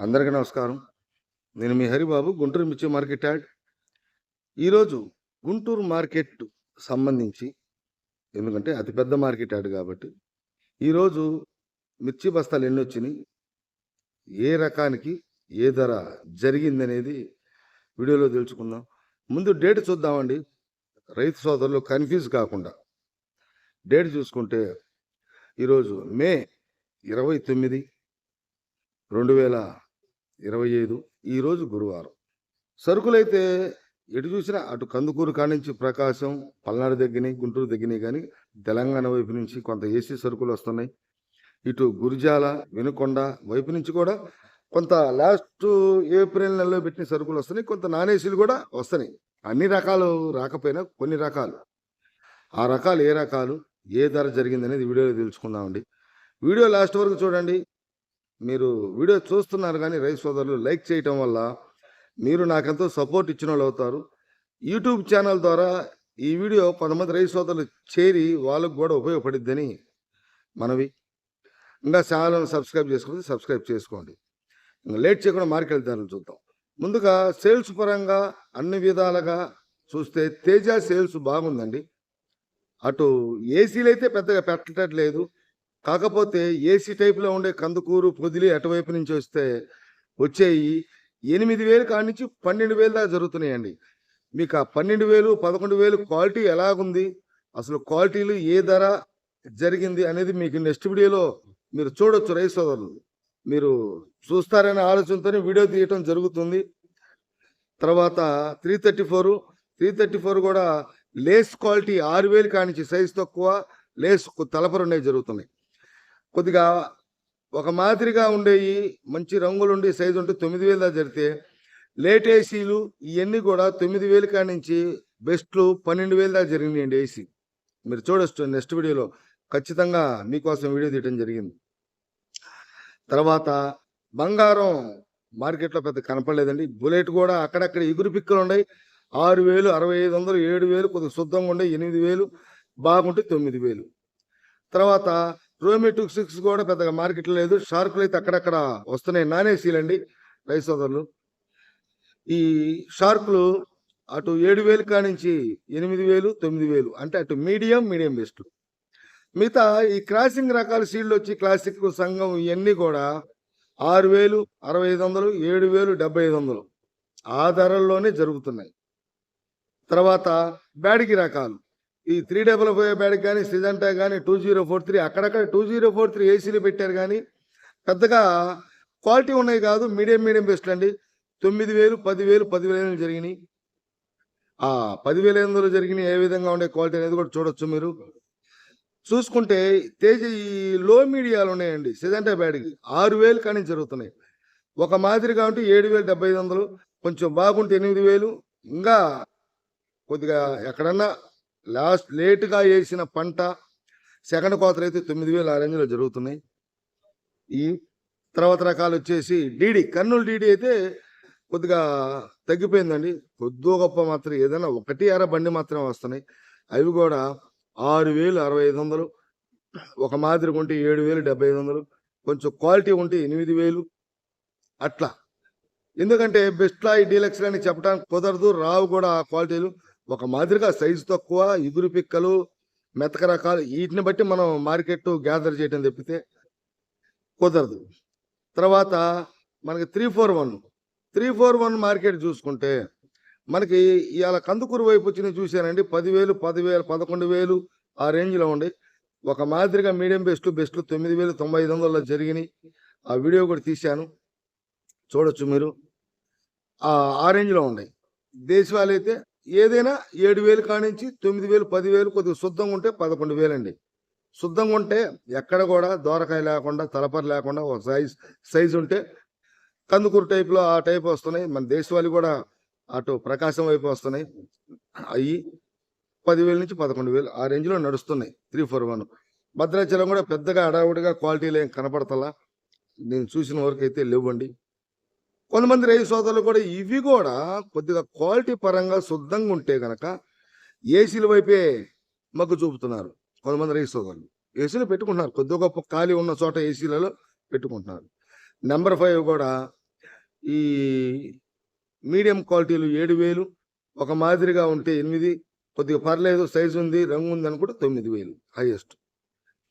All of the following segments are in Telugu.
అందరికీ నమస్కారం. నేను మీ హరిబాబు గుంటూరు మిర్చి మార్కెట్ యాడ్. ఈరోజు గుంటూరు మార్కెట్ సంబంధించి ఎందుకంటే అతిపెద్ద మార్కెట్ యాడ్ కాబట్టి ఈరోజు మిర్చి బస్తాలు ఎన్ని వచ్చినాయి ఏ రకానికి ఏ ధర జరిగిందనేది వీడియోలో తెలుసుకుందాం. ముందు డేట్ చూద్దామండి. రైతు సోదరులు కన్ఫ్యూజ్ కాకుండా డేట్ చూసుకుంటే ఈరోజు మే ఇరవై తొమ్మిది రెండు వేల ఇరవై ఐదు ఈరోజు గురువారం. సరుకులైతే ఎటు చూసినా అటు కందుకూరు కానించి నుంచి ప్రకాశం పల్నాడు దగ్గర గుంటూరు దగ్గర కానీ తెలంగాణ వైపు నుంచి కొంత ఏసీ సరుకులు వస్తున్నాయి. ఇటు గురిజాల వెనుకొండ వైపు నుంచి కూడా కొంత లాస్ట్ ఏప్రిల్ నెలలో పెట్టిన సరుకులు వస్తున్నాయి. కొంత నాన్ ఏసీలు కూడా వస్తున్నాయి. అన్ని రకాలు రాకపోయినా కొన్ని రకాలు. ఆ రకాలు ఏ రకాలు ఏ ధర జరిగిందనేది వీడియోలో తెలుసుకుందామండి. వీడియో లాస్ట్ వరకు చూడండి. మీరు వీడియో చూస్తున్నారు కానీ రైతు సోదరులు లైక్ చేయటం వల్ల మీరు నాకెంతో సపోర్ట్ ఇచ్చిన వాళ్ళు అవుతారు. యూట్యూబ్ ఛానల్ ద్వారా ఈ వీడియో కొంతమంది రైతు సోదరులు చేరి వాళ్ళకు కూడా ఉపయోగపడిద్దని మనవి. ఇంకా ఛానల్ని సబ్స్క్రైబ్ చేసుకుంటే సబ్స్క్రైబ్ చేసుకోండి. ఇంకా లేట్ చేయకుండా మార్కెట్ ధరలు చూద్దాం. ముందుగా సేల్స్ పరంగా అన్ని విధాలుగా చూస్తే తేజ సేల్స్ బాగుందండి. అటు ఏసీలు అయితే పెద్దగా పెట్టట్లేదు. కాకపోతే ఏసీ టైప్లో ఉండే కందుకూరు పొదిలి అటువైపు నుంచి వస్తే వచ్చేయి ఎనిమిది వేలు కాడి నుంచి పన్నెండు వేలు దాకా జరుగుతున్నాయండి. మీకు ఆ పన్నెండు వేలు పదకొండు వేలు క్వాలిటీ ఎలాగుంది? అసలు క్వాలిటీలు ఏ ధర జరిగింది అనేది మీకు నెక్స్ట్ వీడియోలో మీరు చూడొచ్చు రైతు సోదరులు. మీరు చూస్తారనే ఆలోచనతోనే వీడియో తీయటం జరుగుతుంది. తర్వాత three thirty four three thirty four కూడా లేస్ క్వాలిటీ ఆరు వేలు కానించి సైజ్ తక్కువ లేస్ తలపరు జరుగుతున్నాయి. కొద్దిగా ఒక మాదిరిగా ఉండేవి మంచి రంగులు ఉండే సైజు ఉంటే తొమ్మిది వేలు దాకా జరిగితే లేట్ ఏసీలు ఇవన్నీ కూడా తొమ్మిది వేలు కాడి నుంచి బెస్ట్లు పన్నెండు వేలు దాకా జరిగినాయండి ఏసీ. మీరు చూడొచ్చు నెక్స్ట్ వీడియోలో ఖచ్చితంగా మీకోసం వీడియో తీయడం జరిగింది. తర్వాత బంగారం మార్కెట్లో పెద్ద కనపడలేదండి. బుల్లెట్ కూడా అక్కడక్కడ ఎగురు పిక్కలు ఉన్నాయి. ఆరు వేలు అరవై ఐదు వందలు ఏడు వేలు కొద్దిగా శుద్ధంగా ఉండే ఎనిమిది వేలు బాగుంటే తొమ్మిది వేలు. తర్వాత రోమి టూ సిక్స్ కూడా పెద్దగా మార్కెట్లో లేదు. షార్కులు అయితే అక్కడక్కడ వస్తున్నాయి. నానేసీలండి రైస్ సోదరులు. ఈ షార్కులు అటు ఏడు వేలు కానించి ఎనిమిది వేలు తొమ్మిది వేలు. అంటే అటు మీడియం మీడియం బెస్ట్. మిగతా ఈ క్రాసింగ్ రకాల సీడ్లు వచ్చి క్లాసిక్ సంఘం ఇవన్నీ కూడా ఆరు వేలు అరవై ఐదు వందలు ఏడు వేలు డెబ్బై ఐదు వందలు. ఆ ధరల్లోనే జరుగుతున్నాయి. తర్వాత బ్యాడిగి రకాలు. ఈ త్రీ డబల్ ఫైవ్ బ్యాడ్ కానీ సిజంటా కానీ టూ జీరో ఫోర్ త్రీ అక్కడక్కడ టూ జీరో ఫోర్ త్రీ ఏసీలు పెట్టారు కానీ పెద్దగా క్వాలిటీ ఉన్నాయి కాదు మీడియం మీడియం బెస్ట్ అండి. తొమ్మిది వేలు పదివేలు పదివేలు జరిగినాయి. ఆ పదివేల ఎనిమిదిలో జరిగినాయి ఏ విధంగా ఉండే క్వాలిటీ అనేది కూడా చూడొచ్చు మీరు. చూసుకుంటే తేజ ఈ లో మీడియాలు ఉన్నాయండి సిజంటా బ్యాడ్కి ఆరు వేలు కానీ జరుగుతున్నాయి. ఒక మాదిరిగా ఉంటే ఏడు వేలు డెబ్బై ఐదు వందలు కొంచెం బాగుంటే ఎనిమిది వేలు ఇంకా కొద్దిగా ఎక్కడన్నా లాస్ట్ లేటుగా వేసిన పంట సెకండ్ కోతలు అయితే తొమ్మిది వేలు ఆ రేంజ్లో జరుగుతున్నాయి. ఈ తర్వాత రకాలు వచ్చేసి డీడీ కర్నూలు డీడీ అయితే కొద్దిగా తగ్గిపోయిందండి. కొద్దో గొప్ప మాత్రం ఏదైనా ఒకటి అర బండి మాత్రమే వస్తున్నాయి. అవి కూడా ఆరు వేలు అరవై ఐదు వందలు. ఒక మాదిరి ఉంటే ఏడు వేలు డెబ్బై ఐదు వందలు. కొంచెం క్వాలిటీ ఉంటే ఎనిమిది వేలు. అట్లా. ఎందుకంటే బెస్ట్ లా డీలక్స్ అని చెప్పడానికి కుదరదు రావు కూడా ఆ క్వాలిటీలు. ఒక మాదిరిగా సైజు తక్కువ ఇగురు పిక్కలు మెతక రకాలు వీటిని బట్టి మనం మార్కెట్ గ్యాదర్ చేయడం తప్పితే కుదరదు. తర్వాత మనకి three four one three four one market చూసుకుంటే మనకి ఇవాళ కందుకూరు వైపు వచ్చిన చూశానండి. పదివేలు పదివేలు పదకొండు వేలు ఆ రేంజ్లో ఉండి. ఒక మాదిరిగా మీడియం బెస్ట్ బెస్ట్ తొమ్మిది వేలు తొంభై ఐదు వందల జరిగినాయి. ఆ వీడియో కూడా తీశాను. చూడొచ్చు మీరు. ఆ ఆ రేంజ్లో ఉన్నాయి దేశవాళీ అయితే ఏదైనా ఏడు వేలు కానించి తొమ్మిది వేలు పదివేలు కొద్దిగా శుద్ధంగా ఉంటే పదకొండు వేలండి. శుద్ధంగా ఉంటే ఎక్కడ కూడా దోరకాయ లేకుండా తలపరి లేకుండా ఒక సైజ్ సైజు ఉంటే కందుకూరు టైప్లో ఆ టైప్ వస్తున్నాయి. మన దేశవాళి కూడా అటు ప్రకాశం వైపు వస్తున్నాయి. అవి పదివేల నుంచి పదకొండు వేలు ఆ రేంజ్లో నడుస్తున్నాయి. Three four one. భద్రాచలం కూడా పెద్దగా అడావుడిగా క్వాలిటీలు ఏం కనపడతలా. నేను చూసిన వరకు అయితే లేవండి. కొంతమంది రైతు సోదరులు కూడా ఇవి కూడా కొద్దిగా క్వాలిటీ పరంగా శుద్ధంగా ఉంటే గనక ఏసీల వైపే మగ్గు చూపుతున్నారు కొంతమంది రైతు సోదరులు. ఏసీలు పెట్టుకుంటున్నారు. కొద్దిగా గొప్ప ఖాళీ ఉన్న చోట ఏసీలలో పెట్టుకుంటున్నారు. నెంబర్ ఫైవ్ కూడా ఈ మీడియం క్వాలిటీలు ఏడు వేలు ఒక మాదిరిగా ఉంటే ఎనిమిది కొద్దిగా పర్లేదు సైజు ఉంది రంగు ఉంది అనుకుంటే తొమ్మిది వేలు హైయెస్ట్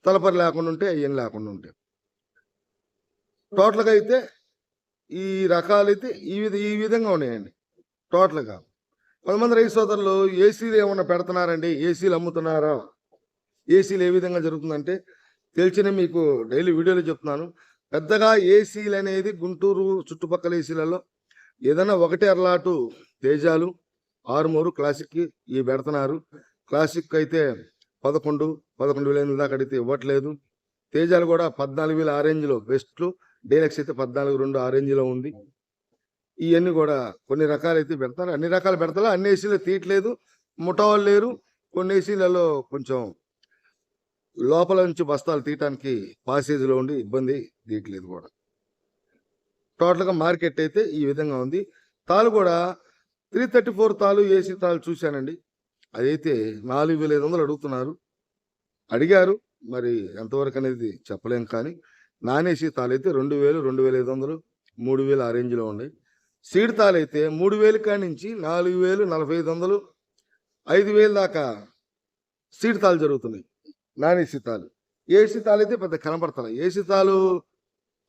తలపరి లేకుండా ఉంటే ఏం లేకుండా ఉంటే. టోటల్గా అయితే ఈ రకాలైతే ఈ విధ ఈ విధంగా ఉన్నాయండి. టోటల్గా కొంతమంది రైతు సోదరులు ఏసీలు ఏమన్నా పెడుతున్నారండి? ఏసీలు అమ్ముతున్నారా? ఏసీలు ఏ విధంగా జరుగుతుందంటే తెలిసిన మీకు డైలీ వీడియోలో చెప్తున్నాను. పెద్దగా ఏసీలు అనేది గుంటూరు చుట్టుపక్కల ఏసీలలో ఏదైనా ఒకటి అరలాటు తేజాలు ఆరుమూరు క్లాసిక్ ఇవి పెడుతున్నారు. క్లాసిక్ అయితే పదకొండు పదకొండు వేల ఎనిమిది దాకా అడిగితే ఇవ్వట్లేదు. తేజాలు కూడా పద్నాలుగు వేల ఆ రేంజ్లో బెస్ట్లు. డైలక్స్ అయితే పద్నాలుగు రెండు ఆ రేంజ్లో ఉంది. ఇవన్నీ కూడా కొన్ని రకాలు అయితే పెడతారు. అన్ని రకాలు పెడతారు అన్ని ఏసీలు తీయట్లేదు. ముఠా వాళ్ళు లేరు. కొన్ని ఏసీలలో కొంచెం లోపల నుంచి బస్తాలు తీయటానికి పాసేజ్లో ఉండి ఇబ్బంది తీయట్లేదు కూడా. టోటల్గా మార్కెట్ అయితే ఈ విధంగా ఉంది. తాలు కూడా త్రీ థర్టీ ఫోర్ తాలు ఏసీ తాలు చూశానండి. అదైతే నాలుగు వేల ఐదు వందలు అడుగుతున్నారు. అడిగారు. మరి ఎంతవరకు అనేది చెప్పలేం కానీ నానేసి తాళైతే రెండు వేలు రెండు వేల ఐదు వందలు మూడు వేలు ఆ రేంజ్లో ఉన్నాయి సీడ్ తాళైతే మూడు వేలు కాడి నుంచి నాలుగు వేలు నలభై ఐదు వందలు ఐదు వేలు దాకా సీడ్ తాలు జరుగుతున్నాయి. నానేసి తాలు ఏసీ తాలు అయితే పెద్ద కనపడతాయి ఏసీ తాలు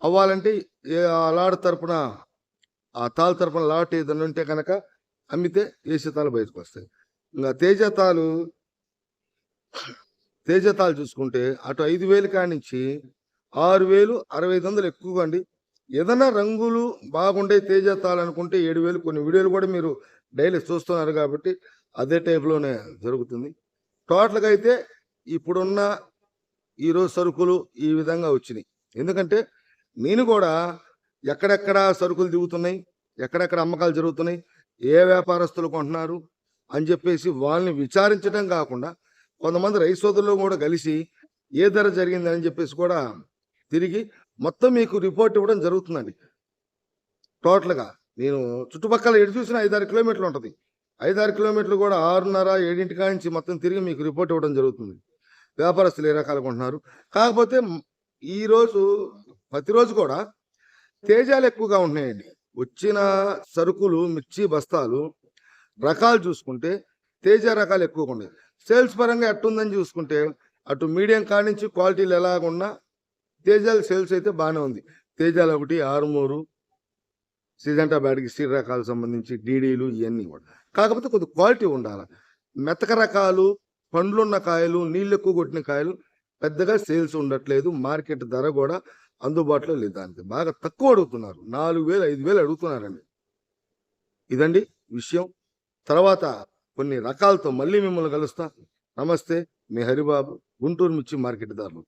అవ్వాలంటే ఏ- ఆ లాడ్ తరపున ఆ తాలు తరపున లాట్ ఏదైనా ఉంటే కనుక అమ్మితే ఏసీ తాలు బయటకు వస్తాయి. ఇంకా తేజ తాలు తేజ తాలు చూసుకుంటే అటు ఐదు వేలు కాడి నుంచి ఆరు వేలు అరవై ఐదు వందలు ఎక్కువగా అండి ఏదైనా రంగులు బాగుండే తేజ తాలు ఏడు వేలు కొన్ని వీడియోలు కూడా మీరు డైలీ చూస్తున్నారు కాబట్టి అదే టైప్లోనే జరుగుతుంది. టోటల్గా అయితే ఇప్పుడున్న ఈరోజు సరుకులు ఈ విధంగా వచ్చినాయి. ఎందుకంటే నేను కూడా ఎక్కడెక్కడ సరుకులు దిగుతున్నాయి ఎక్కడెక్కడ అమ్మకాలు జరుగుతున్నాయి ఏ వ్యాపారస్తులు కొంటున్నారు అని చెప్పేసి వాళ్ళని విచారించడం కాకుండా కొంతమంది రైతు సోదరులు కూడా కలిసి ఏ ధర జరిగింది అని చెప్పేసి కూడా తిరిగి మొత్తం మీకు రిపోర్ట్ ఇవ్వడం జరుగుతుందండి. టోటల్గా నేను చుట్టుపక్కల ఎటు చూసిన ఐదారు కిలోమీటర్లు ఉంటుంది. ఐదారు కిలోమీటర్లు కూడా ఆరున్నర ఏడింటి కాడ నుంచి మొత్తం తిరిగి మీకు రిపోర్ట్ ఇవ్వడం జరుగుతుంది. వ్యాపారస్తులు ఏ రకాలుగా ఉంటున్నారు? కాకపోతే ఈరోజు ప్రతిరోజు కూడా తేజాలు ఎక్కువగా ఉంటున్నాయండి. వచ్చిన సరుకులు మిర్చి బస్తాలు రకాలు చూసుకుంటే తేజ రకాలు ఎక్కువగా ఉన్నాయి. సేల్స్ పరంగా ఎట్టుందని చూసుకుంటే అటు మీడియం కాడి నుంచి క్వాలిటీలు ఎలాగున్నా తేజాల సేల్స్ అయితే బాగానే ఉంది. తేజాలు ఒకటి ఆరుమూరు సిజంటా బ్యాడ్కి స్టీల్ రకాలకు సంబంధించి డీడీలు ఇవన్నీ కూడా. కాకపోతే కొద్ది క్వాలిటీ ఉండాలి. మెతక రకాలు పండ్లున్న కాయలు నీళ్ళు ఎక్కువ కొట్టిన కాయలు పెద్దగా సేల్స్ ఉండట్లేదు. మార్కెట్ ధర కూడా అందుబాటులో లేదు దానికి. బాగా తక్కువ అడుగుతున్నారు. నాలుగు వేలు ఐదు వేలు అడుగుతున్నారండి. ఇదండి విషయం. తర్వాత కొన్ని రకాలతో మళ్ళీ మిమ్మల్ని కలుస్తా. నమస్తే మీ హరిబాబు గుంటూరు మిర్చి మార్కెట్ దారులు.